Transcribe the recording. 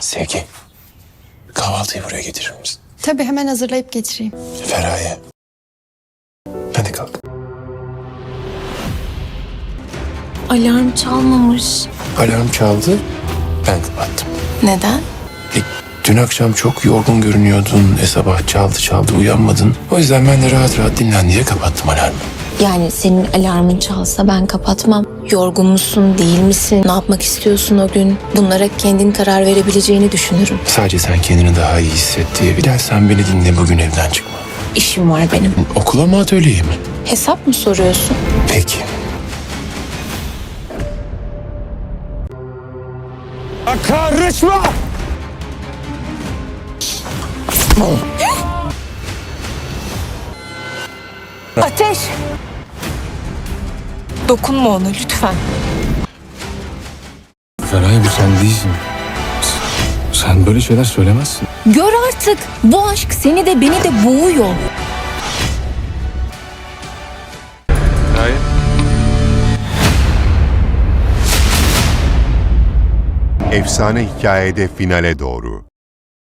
Sevgi. Kahvaltıyı buraya getirir misin? Tabii hemen hazırlayıp getireyim. Feraye. Hadi kalk. Alarm çalmamış. Alarm çaldı. Ben kapattım. Neden? E, dün akşam çok yorgun görünüyordun. E sabah çaldı çaldı uyanmadın. O yüzden ben de rahat rahat dinlen diye kapattım alarmı. Yani senin alarmın çalsa ben kapatmam. Yorgun musun, değil misin? Ne yapmak istiyorsun o gün? Bunlara kendin karar verebileceğini düşünürüm. Sadece sen kendini daha iyi hisset diye. Sen beni dinle bugün evden çıkma. İşim var benim. Okula mı atölyeye mi? Hesap mı soruyorsun? Peki. Karışma! Ateş! Dokunma ona lütfen. Feraye bu sen değilsin. Sen böyle şeyler söylemezsin. Gör artık. Bu aşk seni de beni de boğuyor. Efsane hikayede finale doğru.